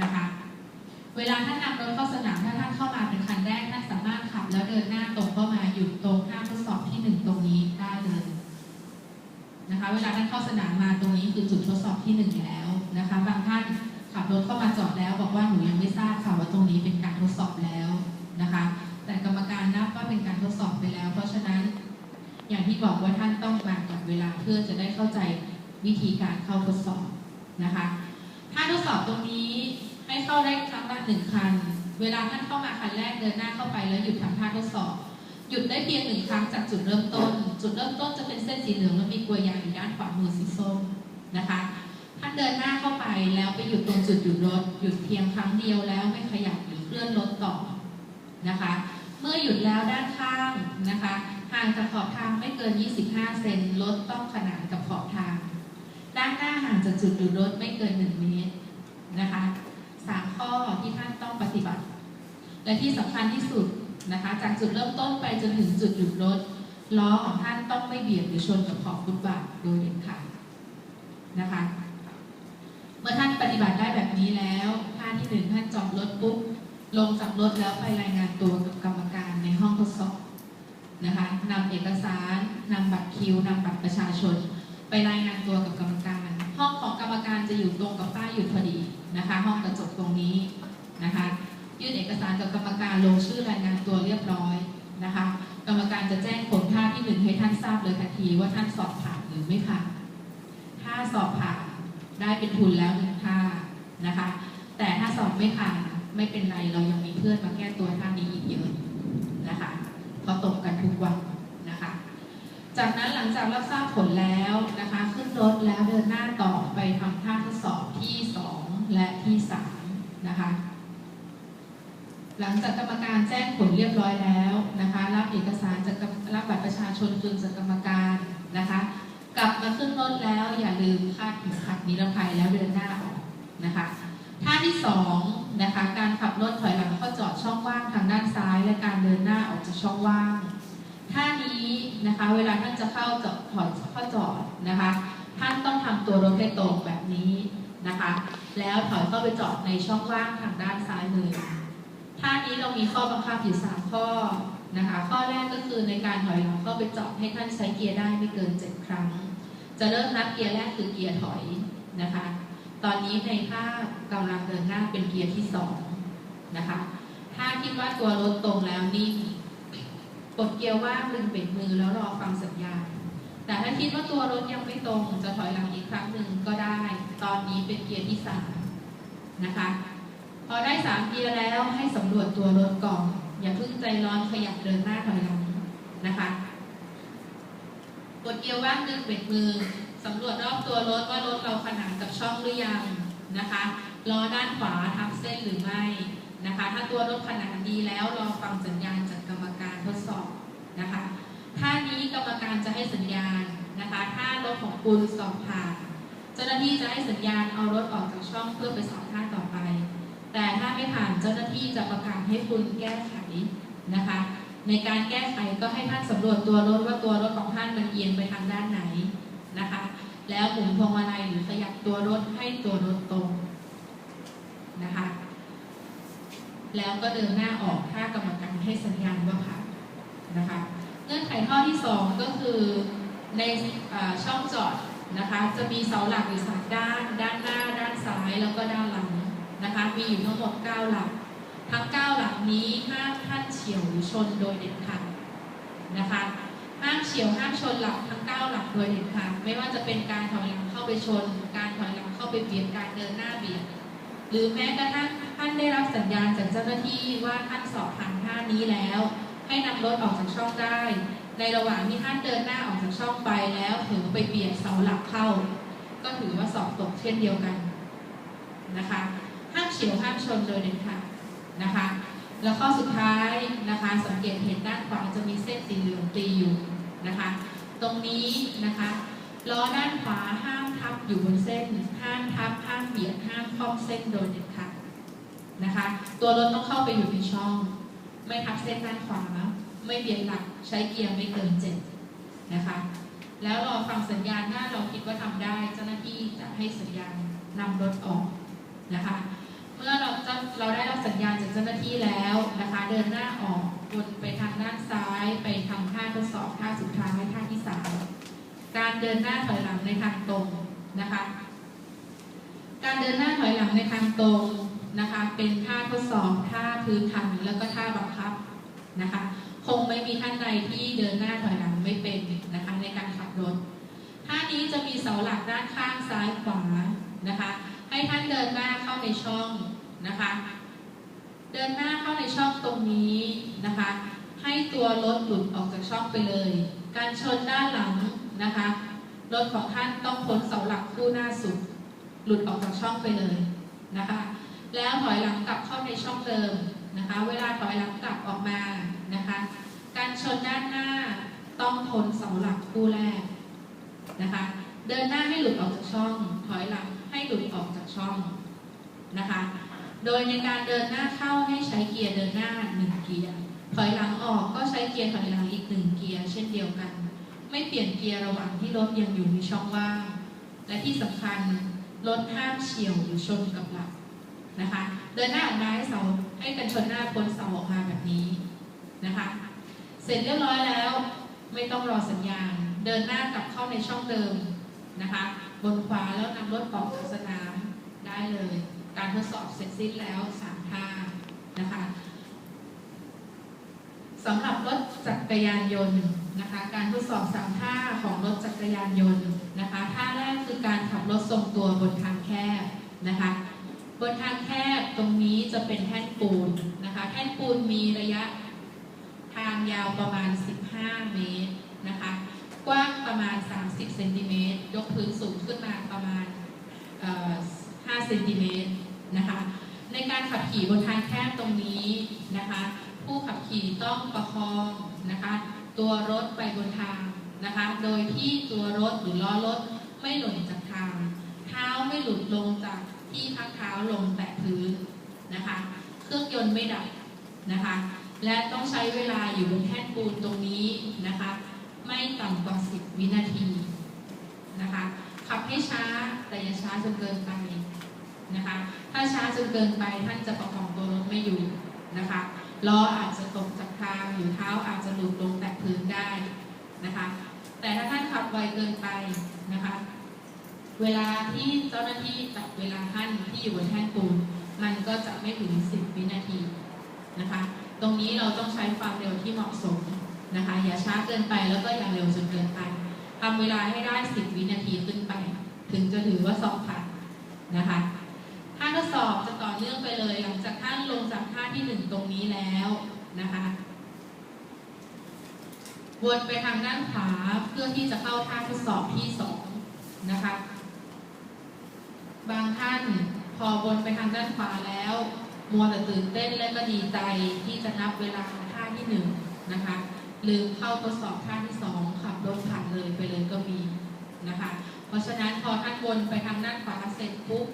นะคะ เวลาท่านนำรถเข้าสนามถ้าท่านเข้ามาเป็นคันแรกท่านสามารถขับ แล้วเดินหน้าตรงเข้ามาหยุดตรงห้ามทดสอบที่หนึ่งตรงนี้ได้เลยนะคะ เวลาท่านเข้าสนามมาตรงนี้คือจุดทดสอบที่หนึ่งแล้วนะคะ บางท่านขับรถเข้ามาจอดแล้ว บอกว่าหนูยังไม่ทราบค่ะว่าตรงนี้เป็นการทดสอบแล้วนะคะ แต่กรรมการนับว่าเป็นการทดสอบไปแล้ว เพราะฉะนั้นอย่างที่บอกว่าท่านต้องมากับเวลาเพื่อจะได้เข้าใจวิธีการเข้าทดสอบนะคะ ทดสอบตรงนี้ให้เข้าได้ครั้งละหนึ่งคัน เวลาท่านเข้ามาคันแรกเดินหน้าเข้าไปแล้วหยุดทำท่าทดสอบ หยุดได้เพียงหนึ่งครั้งจากจุดเริ่มต้น จุดเริ่มต้นจะเป็นเส้นสีเหลืองแล้วมีกลวยยางอยู่ด้านขวามือสีส้มนะคะ ท่านเดินหน้าเข้าไปแล้วไปหยุดตรงจุดหยุดรถ หยุดเพียงครั้งเดียวแล้วไม่ขยับหรือเคลื่อนรถต่อนะคะ เมื่อหยุดแล้วด้านข้างนะคะห่างจากขอบทางไม่เกิน 25 เซนรถต้องขนานกับขอบทาง หน้าห่างจากจุดหยุดรถไม่เกิน1เมตรนะคะสามข้อที่ท่านต้องปฏิบัติ และที่สำคัญที่สุดนะคะ จากจุดเริ่มต้นไปจนถึงจุดหยุดรถล้อของท่านต้องไม่เบียดหรือชนกับขอบฟุตบาทโดยเด็ดขาดนะคะ เมื่อท่านปฏิบัติได้แบบนี้แล้วท่าที่หนึ่งท่านจอดรถปุ๊บลงจากรถแล้วไปรายงานตัวกับกรรมการในห้องทดสอบนะคะนำเอกสารนำบัตรคิวนำบัตรประชาชน ไปรายงานตัวกับกรรมการ ห้องของกรรมการจะอยู่ตรงกับป้ายหยุดพอดีนะคะ ห้องกระจกตรงนี้นะคะ ยื่นเอกสารกับกรรมการลงชื่อรายงานตัวเรียบร้อยนะคะ กรรมการจะแจ้งผลท่าที่หนึ่งให้ท่านทราบเลยทันทีว่าท่านสอบผ่านหรือไม่ผ่านถ้าสอบผ่านได้เป็นทุนแล้วหนึ่งท่านะคะ แต่ถ้าสอบไม่ผ่านไม่เป็นไรเรายังมีเพื่อนมาแก้ตัวท่านี้อีกเยอะนะคะพราะตกกันทุกวันนะคะ จากนั้นหลังจากรับทราบผลแล้วนะคะ ขึ้นรถแล้วเดินหน้าต่อไปทำท่าทดสอบที่ 2 และที่ 3 นะคะ หลังจากกรรมการแจ้งผลเรียบร้อยแล้วนะคะ รับเอกสารจากรับบัตรประชาชนคืนจากกรรมการนะคะ กลับมาขึ้นรถแล้วอย่าลืมคาดเข็มขัดนิรภัยแล้วเดินหน้าออกนะคะท่าที่สองนะคะการขับรถถอยหลังเข้าจอดช่องว่างทางด้านซ้าย และการเดินหน้าออกจากช่องว่าง ท่านี้นะคะ เวลาท่านจะเข้าจอดถอยเข้าจอดนะคะ ท่านต้องทำตัวรถให้ตรงแบบนี้นะคะ แล้วถอยเข้าไปจอดในช่องว่างทางด้านซ้ายมือท่านี้เรามีข้อบังคับอยู่สามข้อนะคะ ข้อแรกก็คือในการถอยหลังเข้าไปจอดให้ท่านใช้เกียร์ได้ไม่เกินเจ็ดครั้ง จะเริ่มนับเกียร์แรกคือเกียร์ถอยนะคะ ตอนนี้ในภาพกำลังเดินหน้าเป็นเกียร์ที่สองนะคะ ถ้าคิดว่าตัวรถตรงแล้วนิ่ง กดเกียร์ว่างดึงเบรกมือแล้วรอฟังสัญญาณ แต่ถ้าคิดว่าตัวรถยังไม่ตรง จะถอยหลังอีกครั้งหนึ่งก็ได้ ตอนนี้เป็นเกียร์ที่สามนะคะ พอได้สามเกียร์แล้วให้สำรวจตัวรถก่อน อย่าเพิ่งใจร้อนขยับเดินหน้าถอยหลังนะคะ กดเกียร์ว่างดึงเบรกมือสำรวจรอบตัวรถว่ารถเราขนานกับช่องหรือยังนะคะล้อด้านขวาทับเส้นหรือไม่นะคะ ถ้าตัวรถขนานดีแล้วรอฟังสัญญาณจากกรรมการทดสอบนะคะท่านี้กรรมการจะ ให้สัญญาณนะคะ ถ้ารถของคุณสอบผ่านเจ้าหน้าที่จะให้สัญญาณเอารถออกจากช่องเพื่อไปสอบท่าต่อไป แต่ถ้าไม่ผ่านเจ้าหน้าที่จะประกาศให้คุณแก้ไขนะคะ ในการแก้ไขก็ให้ท่านสำรวจตัวรถว่าตัวรถของท่านมันเอียงไปทางด้านไหนนะคะ แล้วหมุนพวงมาลัยหรือขยับตัวรถให้ตัวรถตรงนะคะ แล้วก็เดินหน้าออกถ้ากรรมการให้สัญญาณว่าผ่านนะคะ เงื่อนไขข้อที่สองก็คือในอช่องจอดนะคะจะมีเสาหลักอยู่สามด้าน ด้านหน้า ด้านซ้ายแล้วก็ด้านหลังนะคะมีอยู่ทั้งหมดเก้าหลัก ทั้งเก้าหลักนี้ห้ามท่านเฉียวหรือชนโดยเด็ดขาดนะคะห้ามเฉียวห้ามชนหลักทั้งเก้าหลักโดยเด็ดขาดไม่ว่าจะเป็นการถอยหลังเข้าไปชน การถอยหลังเข้าไปเบียดการเดินหน้าเบียดหรือแม้กระทั่งท่านได้รับสัญญาณจากเจ้าหน้าที่ว่าท่านสอบผ่านท่านี้แล้ว ให้นำรถออกจากช่องได้ ในระหว่างที่ท่านเดินหน้าออกจากช่องไปแล้วถือไปเบียดเสาหลักเข้า ก็ถือว่าสอบตกเช่นเดียวกันนะคะห้ามเฉียวห้ามชนโดยเด็ดขาดนะคะแล้วข้อสุดท้ายนะคะสังเกตเห็นด้านขวาจะมีเส้นสีเหลืองตีอยู่นะคะตรงนี้นะคะล้อด้านขวาห้ามทับอยู่บนเส้น ห้ามทับห้ามเบียดห้ามคล้อมเส้นโดยเด็ดขาดนะคะ ตัวรถต้องเข้าไปอยู่ในช่อง ไม่ทับเส้นด้านขวา ไม่เบียดหลัก ใช้เกียร์ไม่เกินเจ็ดนะคะ แล้วรอฟังสัญญาณถ้าเราคิดว่าทำได้ เจ้าหน้าที่จะให้สัญญาณนำรถออกนะคะ เมื่อเราได้รับสัญญาณจากเจ้าหน้าที่แล้วนะคะ เดินหน้าออกวนไปทางด้านซ้าย ไปทำท่าทดสอบท่าสุดท้ายท่าที่สามการเดินหน้าถอยหลังในทางตรงนะคะ การเดินหน้าถอยหลังในทางตรง นะคะ เป็นท่าทดสอบท่าพื้นฐานแล้วก็ท่าบังคับนะคะ คงไม่มีท่านใดที่เดินหน้าถอยหลังไม่เป็นนะคะในการขับรถท่านี้จะมีเสาหลักด้านข้างซ้ายขวานะคะ ให้ท่านเดินหน้าเข้าในช่องนะคะ เดินหน้าเข้าในช่องตรงนี้นะคะ ให้ตัวรถหลุดออกจากช่องไปเลย การชนด้านหลังนะคะรถของท่านต้องพ้นเสาหลักคู่หน้าสุด หลุดออกจากช่องไปเลยนะคะ แล้วถอยหลังกลับเข้าในช่องเดิมนะคะ เวลาถอยหลังกลับออกมานะคะ การชนด้านหน้าต้องพ้นเสาหลักคู่แรกนะคะ เดินหน้าให้หลุดออกจากช่อง ถอยหลังให้หลุดออกจากช่องนะคะ โดยในการเดินหน้าเข้าให้ใช้เกียร์เดินหน้าหนึ่งเกียร์ ถอยหลังออกก็ใช้เกียร์ถอยหลังอีกหนึ่งเกียร์เช่นเดียวกัน ไม่เปลี่ยนเกียร์ระหว่างที่รถยังอยู่ในช่องว่าง และที่สำคัญรถห้ามเฉียวหรือชนกับหลัก นะคะ เดินหน้าออกมาให้เสาให้กันชนหน้าพ้นเสาออกมาแบบนี้นะคะ เสร็จเรียบร้อยแล้ว ไม่ต้องรอสัญญาณ เดินหน้ากลับเข้าในช่องเดิมนะคะ บนขวาแล้วนำรถออกสนามได้เลย การทดสอบเสร็จสิ้นแล้วสามท่านะคะสำหรับรถจักรยานยนต์นะคะ การทดสอบสามท่าของรถจักรยานยนต์นะคะท่าแรกคือการขับรถทรงตัวบนทางแคบนะคะ บนทางแคบตรงนี้จะเป็นแท่นปูนนะคะแท่นปูนมีระยะทางยาวประมาณ 15 เมตรนะคะ กว้างประมาณ 30เซนติเมตรยกพื้นสูงขึ้นมาประมาณ5เซนติเมตรนะคะในการขับขี่บนทางแคบตรงนี้นะคะ ผู้ขับขี่ต้องประคองนะคะ ตัวรถไปบนทางนะคะ โดยที่ตัวรถหรือล้อรถไม่หล่นจากทาง เท้าไม่หลุดลงจาก ที่พักเท้าลงแตะพื้นนะคะ เครื่องยนต์ไม่ดับนะคะ และต้องใช้เวลาอยู่บนแท่นปูนตรงนี้นะคะ ไม่ต่ำกว่า 10 วินาทีนะคะ ขับให้ช้าแต่อย่าช้าจนเกินไปนะคะ ถ้าช้าจนเกินไปท่านจะประคองตัวรถไม่อยู่นะคะล้ออาจจะตกจากทางหรือเท้าอาจจะหลุดลงแตะพื้นได้นะคะ แต่ถ้าท่านขับไวเกินไปนะคะ เวลาที่เจ้าหน้าที่จับเวลาท่านที่อยู่บนแท่นปูนมันก็จะไม่ถึง 10 วินาทีนะคะ ตรงนี้เราต้องใช้ความเร็วที่เหมาะสมนะคะ อย่าช้าเกินไปแล้วก็อย่าเร็วจนเกินไปทำเวลาให้ได้ 10 วินาทีขึ้นไป ถึงจะถือว่าสอบผ่านนะคะท่าทดสอบจะต่อเนื่องไปเลย หลังจากท่านลงจากท่าที่หนึ่งตรงนี้แล้วนะคะวนไปทางด้านขวาเพื่อที่จะเข้าท่าทดสอบที่สองนะคะ พอวนไปทางด้านขวาแล้ว มัวแต่ตื่นเต้นและก็ดีใจที่จะนับเวลาท่าที่หนึ่งนะคะลืมเข้าทดสอบท่าที่สองขับรถผ่านเลยไปเลยก็มีนะคะ เพราะฉะนั้นพอท่านวนไปทางด้านขวาเสร็จปุ๊บ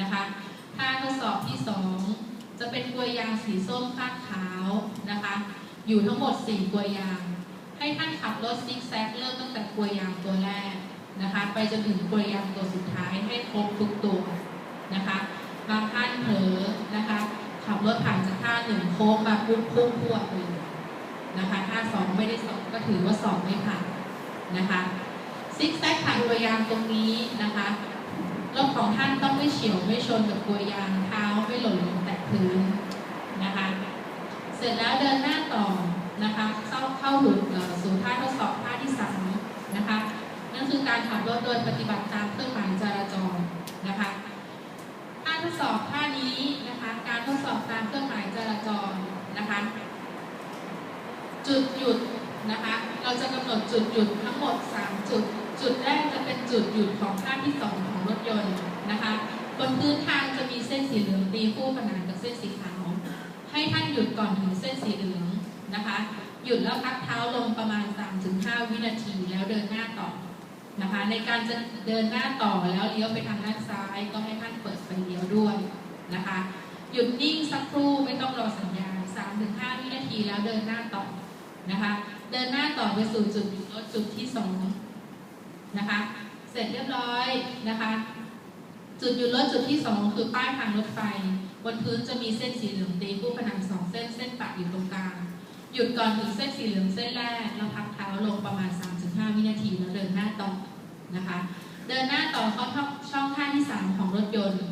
นะคะท่าทดสอบที่สองจะเป็นกลวยยางสีส้มคาดขาวนะคะ อยู่ทั้งหมด4กลวยยาง ให้ท่านขับรถซิกแซกเริ่มตั้งแต่กลวยยางตัวแรกนะคะ ไปจนถึงกลวยยางตัวสุดท้ายให้ครบทุกตัว นะคะ บางท่านเผลอนะคะ ขับรถผ่านจากท่าหนึ่งโค้งมาปุ๊บพุ่งพวดเลยนะคะท่าสองไม่ได้สอบก็ถือว่าสอบไม่ผ่านนะคะซิกแซกผ่านกลวยางตรงนี้นะคะรถของท่านต้องไม่เฉียวไม่ชนกับกลวยางเท้าไม่หล่นลงแตะพื้นนะคะ เสร็จแล้วเดินหน้าต่อนะคะเข้าเข้าถึงเออสู่ท่าทดสอบท่าที่สามนะคะนั่นคือการขับรถโดยปฏิบัติตามเครื่องหมายจราจรนะคะ ท่าทดสอบท่านี้นะคะ การทดสอบตามเครื่องหมายจราจรนะคะ จุดหยุดนะคะ เราจะกำหนดจุดหยุดทั้งหมด 3 จุด จุดแรกจะเป็นจุดหยุดของท่าที่ 2 ของรถยนต์นะคะบนพื้นทางจะมีเส้นสีเหลืองตีคู่ขนานกับเส้นสีขาว ให้ท่านหยุดก่อนถึงเส้นสีเหลืองนะคะ หยุดแล้วพักเท้าลงประมาณ 3-5 วินาทีแล้วเดินหน้าต่อนะคะในการจะเดินหน้าต่อแล้วเลี้ยวไปทางด้านซ้ายก็ให้ท่านเปิด ไฟเลี้ยวด้วยนะคะ หยุดนิ่งสักครู่ไม่ต้องรอสัญญาณ3-5วินาทีแล้วเดินหน้าต่อนะคะ เดินหน้าต่อไปสู่จุดหยุดรถจุดที่สองนะคะ เสร็จเรียบร้อยนะคะ จุดหยุดรถจุดที่สองคือป้ายทางรถไฟ บนพื้นจะมีเส้นสีเหลืองตีคู่ผนังสองเส้นเส้นปักอยู่ตรงกลางหยุดก่อนถึงเส้นสีเหลืองเส้นแรกแล้วพักเท้าลงประมาณ 3-5 วินาทีแล้วเดินหน้าต่อนะคะ เดินหน้าต่อเข้าช่องท่าที่ 3 ของรถยนต์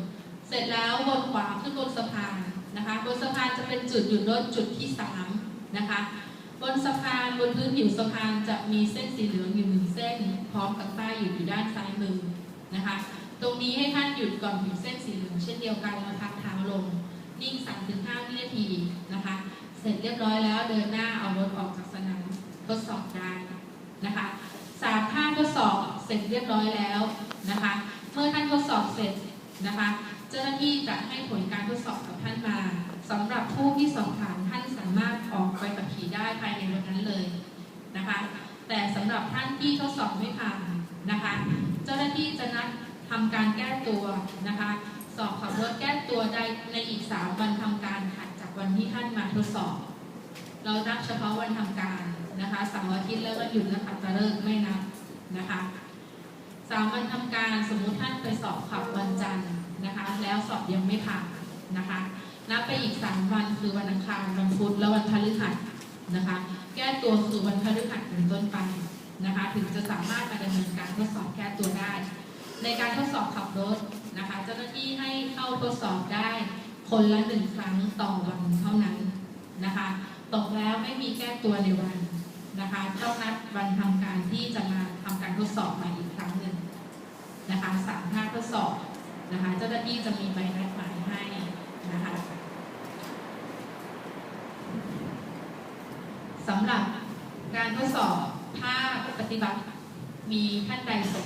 เสร็จแล้ววนขวาขึ้นบนสะพานนะคะบนสะพานจะเป็นจุดหยุดรถจุดที่3นะคะบนสะพานบนพื้นผิวสะพานจะมีเส้นสีเหลืองอยู่หนึ่งเส้น พร้อมกับป้ายหยุดอยู่ด้านซ้ายมือนะคะ ตรงนี้ให้ท่านหยุดก่อนถึงเส้นสีเหลืองเช่นเดียวกันแล้วพักเท้าลง นิ่ง3-5วินาทีนะคะ เสร็จเรียบร้อยแล้วเดินหน้าเอารถออกจากสนามทดสอบได้นะคะสามท่าทดสอบเสร็จเรียบร้อยแล้วนะคะ เมื่อท่านทดสอบเสร็จนะคะ เจ้าหน้าที่จะให้ผลการทดสอบกับท่านมาสำหรับผู้ที่สอบผ่านท่านสามารถออกไปขับขี่ได้ภายในวันนั้นเลยนะคะ แต่สำหรับท่านที่ทดสอบไม่ผ่านนะคะ เจ้าหน้าที่จะนัดทำการแก้ตัวนะคะ สอบขับรถแก้ตัวได้ในอีก3วันทำการถัดจากวันที่ท่านมาทดสอบ เรานับเฉพาะวันทำการนะคะเสาร์อาทิตย์แล้วก็หยุดและขัดตะเลิกษ์ไม่นับนะคะสามวันทำการสมมุติท่านไปสอบขับวันจันทร์ นะคะ แล้วสอบยังไม่ผ่านนะคะนับไปอีก 3 วันคือวันอังคารวันพุธและวันพฤหัสนะคะ แก้ตัวคือวันพฤหัสเป็นต้นไปนะคะ ถึงจะสามารถมาดำเนินการทดสอบแก้ตัวได้ ในการทดสอบขับรถนะคะ เจ้าหน้าที่ให้เข้าทดสอบได้คนละหนึ่งครั้งต่อวันเท่านั้นนะคะ ตกแล้วไม่มีแก้ตัวในวันนะคะต้องนัดวันทำการที่จะมาทำการทดสอบใหม่อีกครั้งหนึ่งนะคะสามท่าทดสอบ นะคะเจ้าหน้าที่จะมีใบนัดหมายให้นะคะสำหรับการทดสอบภาคปฏิบัติมีท่านใดสง